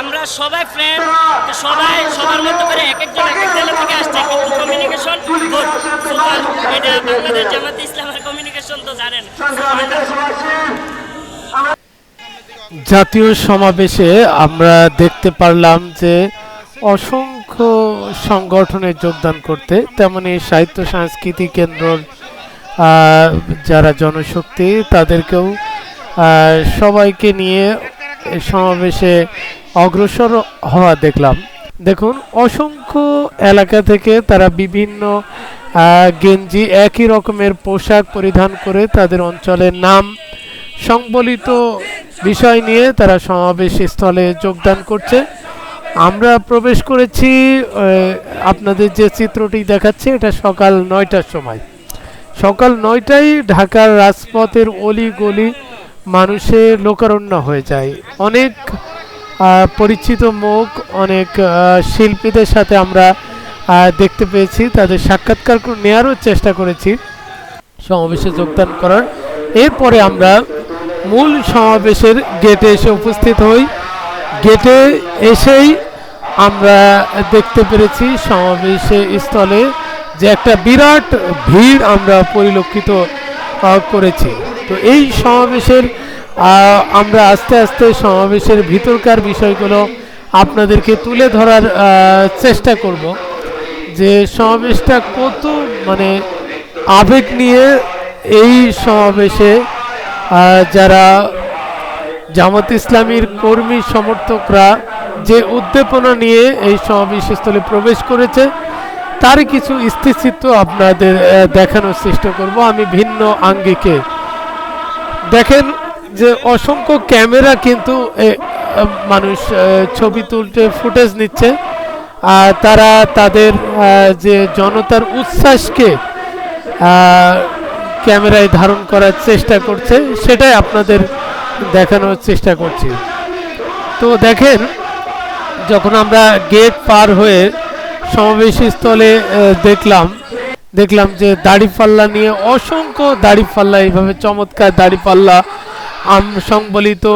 আমরা সবাই ফ্রেন্ড সবাই সবার মতো করে এক একজন এক এক জেলা থেকে আসছে। কিন্তু কমিউনিকেশন এটা বাংলাদেশ জামাত ইসলামের কমিউনিকেশন তো জানেন। জাতীয় সমাবেশে আমরা দেখতে পারলাম যে অসংখ্য সংগঠনে যোগদান করতে তেমনি সাহিত্য সাংস্কৃতিক কেন্দ্রর আহ, যারা জনশক্তি তাদেরকেও সবাইকে নিয়ে সমাবেশে অগ্রসর হওয়া দেখলাম। দেখুন, অসংখ্য এলাকা থেকে তারা বিভিন্ন গেঞ্জি একই রকমের পোশাক পরিধান করে তাদের অঞ্চলের নাম সংবলিত বিষয় নিয়ে তারা সমাবেশ স্থলে যোগদান করছে। আমরা প্রবেশ করেছি আপনাদের যে চিত্রটি দেখাচ্ছে, এটা সকাল নয়টার সময়। সকাল নয়টায় ঢাকার রাজপথের অলি গলি মানুষে লোকারণ্য হয়ে যায়। অনেক পরিচিত মুখ, অনেক শিল্পীদের সাথে আমরা দেখতে পেয়েছি। তাদের সাক্ষাৎকার নেওয়ারও চেষ্টা করেছি। সমাবেশে যোগদান করার। এরপরে আমরা মূল সমাবেশের গেটে এসে উপস্থিত হই। গেটে এসেই আমরা দেখতে পেরেছি সমাবেশে স্থলে যে একটা বিরাট ভিড় আমরা পরিলক্ষিত করেছি। তো এই সমাবেশের আমরা আস্তে আস্তে সমাবেশের ভিতরকার বিষয়গুলো আপনাদেরকে তুলে ধরার চেষ্টা করব যে সমাবেশটা কত মানে আবেগ নিয়ে এই সমাবেশে যারা জামাত ইসলামীর কর্মী সমর্থকরা যে উদ্দীপনা নিয়ে এই সমাবেশস্থলে প্রবেশ করেছে, তার কিছু স্থিতিত্ব আপনাদের দেখানোর চেষ্টা করব। আমি ভিন্ন আঙ্গিকে দেখেন যে অসংখ্য ক্যামেরা কিন্তু মানুষ ছবি তুলতে ফুটেজ নিচ্ছে। আর তারা তাদের যে জনতার উচ্ছ্বাসকে ক্যামেরায় ধারণ করার চেষ্টা করছে সেটাই আপনাদের দেখানোর চেষ্টা করছি। তো দেখেন যখন আমরা গেট পার হয়ে সমাবেশী স্থলে আহ, দেখলাম দেখলাম যে দাড়িপাল্লা নিয়ে অসংখ্য দাড়িপাল্লা এইভাবে চমৎকার দাড়িপাল্লা আম সংবলিত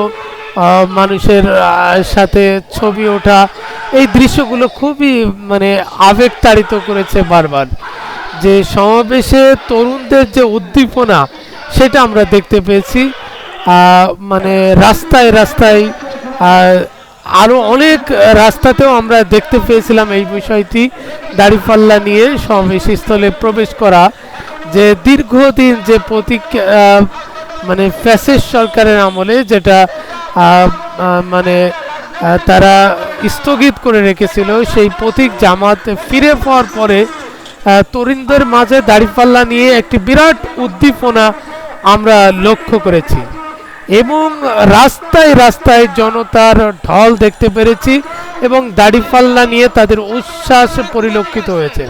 মানুষের সাথে ছবি ওঠা। এই দৃশ্যগুলো খুবই মানে আবেগতাড়িত করেছে বারবার। যে সমাবেশে তরুণদের যে উদ্দীপনা, সেটা আমরা দেখতে পেয়েছি। মানে রাস্তায় রাস্তায় আরও অনেক রাস্তাতেও আমরা দেখতে পেয়েছিলাম এই বিষয়টি। দাড়িপাল্লা নিয়ে সমাবেশ স্থলে প্রবেশ করা, যে দীর্ঘদিন যে প্রতীক মানে ফ্যাসিস সরকারের আমলে যেটা মানে তারা স্থগিত করে রেখেছিল, সেই প্রতীক জামাত ফিরে পাওয়ার পরে তরুণদের মাঝে দাড়িপাল্লা নিয়ে একটি বিরাট উদ্দীপনা আমরা লক্ষ্য করেছি। এবং রাস্তায় রাস্তায় জনতার ঢল দেখতে পেরেছি এবং দাড়িপাল্লা নিয়ে তাদের উচ্ছ্বাস পরিলক্ষিত হয়েছে।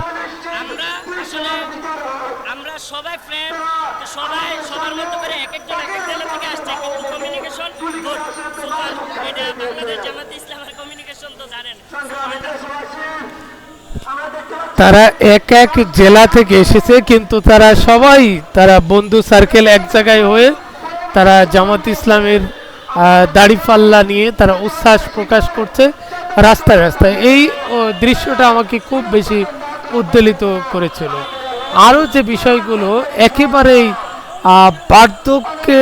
তারা এক এক জেলা থেকে এসেছে কিন্তু তারা সবাই তারা বন্ধু সার্কেল এক জায়গায় হয়ে তারা জামাত ইসলামের দাড়িপাল্লা নিয়ে তারা উচ্ছ্বাস প্রকাশ করছে রাস্তায় রাস্তায়। এই দৃশ্যটা আমাকে খুব বেশি উদ্বেলিত করেছিল। আরও যে বিষয়গুলো একেবারেই বার্ধক্যে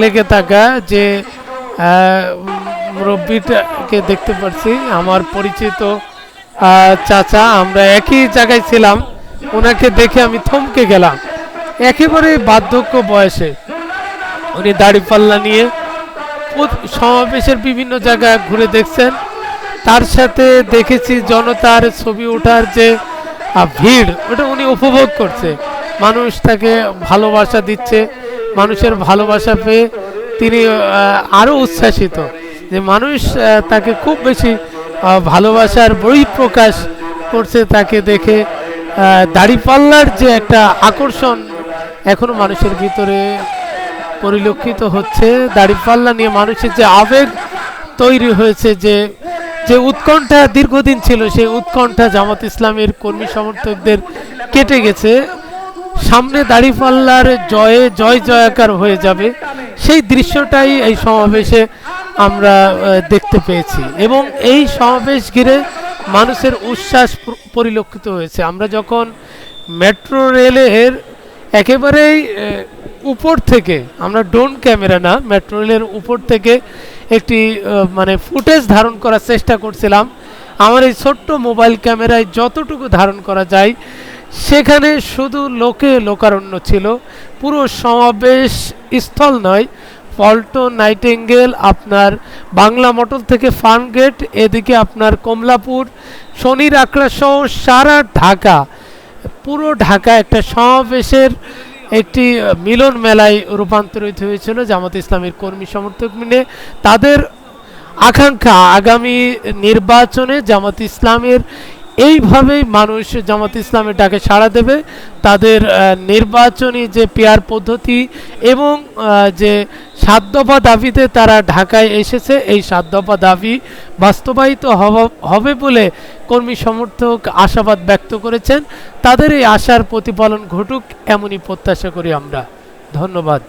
লেগে থাকা যে মুরব্বিটাকে দেখতে পাচ্ছি আমার পরিচিত চাচা, আমরা একই জায়গায় ছিলাম ওনাকে দেখে আমি থমকে গেলাম। একেবারে বার্ধক্য বয়সে। উনি দাড়িপাল্লা নিয়ে সমাবেশের বিভিন্ন জায়গায় ঘুরে দেখছেন। তার সাথে দেখেছি জনতার ছবি ওঠার যে ভিড়, ওটা উনি উপভোগ করছে। মানুষ তাকে ভালোবাসা দিচ্ছে। মানুষের ভালোবাসা পেয়ে তিনি আরও উচ্ছ্বাসিত। যে মানুষ তাকে খুব বেশি ভালোবাসার বহিঃপ্রকাশ করছে তাকে দেখে। দাড়িপাল্লার যে একটা আকর্ষণ এখনও মানুষের ভিতরে পরিলক্ষিত হচ্ছে। দাড়িপাল্লা নিয়ে মানুষের যে আবেগ তৈরি হয়েছে, যে যে উৎকণ্ঠা দীর্ঘদিন ছিল, সেই উৎকণ্ঠা জামাত ইসলামের কর্মী সমর্থকদের কেটে গেছে। সামনে দাড়িপাল্লার জয়ে জয় জয়াকার হয়ে যাবে। সেই দৃশ্যটাই এই সমাবেশে আমরা দেখতে পেয়েছি। এবং এই সমাবেশ ঘিরে মানুষের উচ্ছ্বাস পরিলক্ষিত হয়েছে। আমরা যখন মেট্রো রেলের একেবারেই উপর থেকে, আমরা ড্রোন ক্যামেরা না মেট্রো রেলের উপর থেকে একটি মানে ফুটেজ ধারণ করার চেষ্টা করছিলাম। আমার এই ছোট্ট মোবাইল ক্যামেরায় যতটুকু ধারণ করা যায়, সেখানে শুধু লোকে লোকারণ্য ছিল। পুরো সমাবেশ স্থল নয়, পল্টন, নাইটেঙ্গেল, আপনার বাংলা মোটর থেকে ফার্মগেট, এদিকে আপনার কমলাপুর, শনির আখড়া সহ সারা ঢাকা। পুরো ঢাকা একটা সমাবেশের একটি মিলন মেলায় রূপান্তরিত হয়েছিল জামাত ইসলামের কর্মী সমর্থক মিলে। তাদের আকাঙ্ক্ষা, আগামী নির্বাচনে জামাত ইসলামের এইভাবেই মানুষ জামাত ইসলামের ডাকে সাড়া দেবে। তাদের নির্বাচনী যে পেয়ার পদ্ধতি এবং যে সাত দফা দাবিতে তারা ঢাকায় এসেছে, এই সাত দফা দাবি বাস্তবায়িত হব- হবে বলে কর্মী সমর্থক আশাবাদ ব্যক্ত করেছেন। তাদের এই আশার প্রতিফলন ঘটুক, এমনই প্রত্যাশা করি আমরা। ধন্যবাদ।